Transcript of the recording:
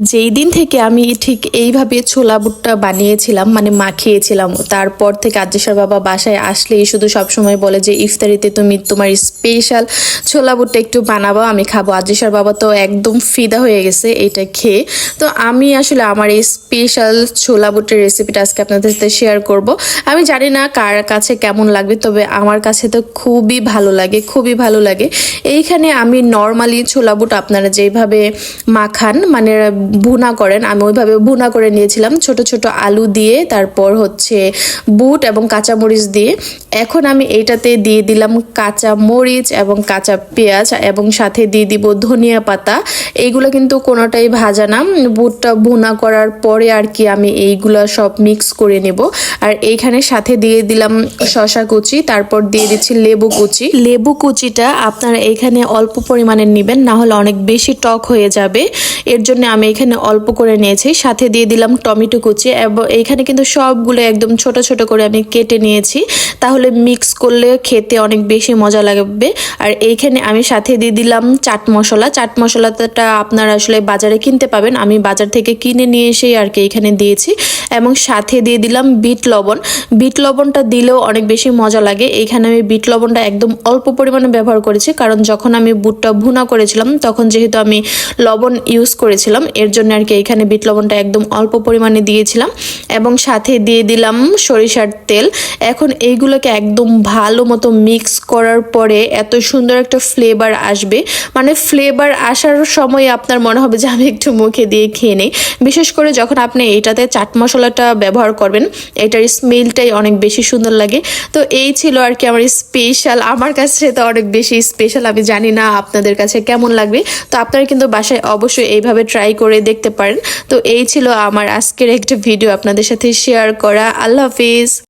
যেই দিন থেকে আমি ঠিক এইভাবে ছোলা বুটটা বানিয়েছিলাম মানে মাখিয়েছিলাম, তারপর থেকে আজ্জেসার বাবা বাসায় আসলেই শুধু সবসময় বলে যে, ইফতারিতে তুমি তোমার স্পেশাল ছোলা বুটটা একটু বানাবো, আমি খাব। আজ্জেসার বাবা তো একদম ফিদা হয়ে গেছে এটা খেয়ে। তো আমি আসলে আমার এই স্পেশাল ছোলা বুটের রেসিপিটা আজকে আপনাদের সাথে শেয়ার করব। আমি জানি না কার কাছে কেমন লাগবে, তবে আমার কাছে তো খুবই ভালো লাগে, খুবই ভালো লাগে। এইখানে আমি নর্মালি ছোলা বুট আপনারা যেভাবে মাখান মানে ভুনা করেন। আমি ওইভাবে ভুনা করে নিয়েছিলাম। ছোট ছোট আলু দিয়ে, তারপর হচ্ছে বুট এবং কাঁচা মরিচ দিয়ে। এখন আমি এইটাতে দিয়ে দিলাম কাঁচা মরিচ এবং কাঁচা পেঁয়াজ এবং সাথে দিয়ে দিব ধনিয়া পাতা। এইগুলো কিন্তু কোনোটাই ভাজা না। বুটটা ভুনা করার পরে আর কি আমি এইগুলো সব মিক্স করে নেব। আর এইখানে সাথে দিয়ে দিলাম শশা কুচি, তারপর দিয়ে দিচ্ছি লেবু কুচি। লেবু কুচিটা আপনারা এখানে অল্প পরিমাণে নেবেন না হলে অনেক বেশি টক হয়ে যাবে। এর জন্য আমি এখানে অল্প করে নিয়েছি, সাথে দিয়ে দিলাম টমেটো কুচি এবং এইখানে কিন্তু সবগুলো একদম ছোট ছোট করে আমি কেটে নিয়েছি। তাহলে মিক্স করলে খেতে অনেক বেশি মজা লাগবে। আর এইখানে আমি সাথে দিয়ে দিলাম চাট মশলা। চাট মশলাটা আপনারা আসলে বাজারে কিনতে পাবেন। আমি বাজার থেকে কিনে নিয়ে এসেই আর কি এখানে দিয়েছি। এবং সাথে দিয়ে দিলাম বিট লবণ। বিট লবণটা দিলেও অনেক বেশি মজা লাগে। এইখানে আমি বিট লবণটা একদম অল্প পরিমাণে ব্যবহার করেছি। কারণ যখন আমি বুটটা ভুনা করেছিলাম, তখন যেহেতু আমি লবণ ইউজ করেছিলাম, এর জন্য আর কি এখানে বিট লবণটা একদম অল্প পরিমাণে দিয়েছিলাম এবং সাথে দিয়ে দিলাম সরিষার তেল। এখন এইগুলোকে একদম ভালো মতো মিক্স করার পরে এত সুন্দর একটা ফ্লেভার আসবে। মানে ফ্লেভার আসার সময় আপনার মনে হবে যে আমি একটু মুখে দিয়ে খেয়ে নেই। বিশেষ করে যখন আপনি এটাতে চাট মশলাটা ব্যবহার করবেন, এটার স্মেলটাই অনেক বেশি সুন্দর লাগে। তো এই ছিল আর কি আমার স্পেশাল আমার কাছে তো অনেক বেশি স্পেশাল আমি জানি না আপনাদের কাছে কেমন লাগবে। তো আপনারা কিন্তু বাসায় অবশ্যই এইভাবে ট্রাই করে দেখতে পারেন। তো এই ছিল আমার আজকের একটা ভিডিও আপনাদের সাথে শেয়ার করা। আল্লাহ হাফিজ।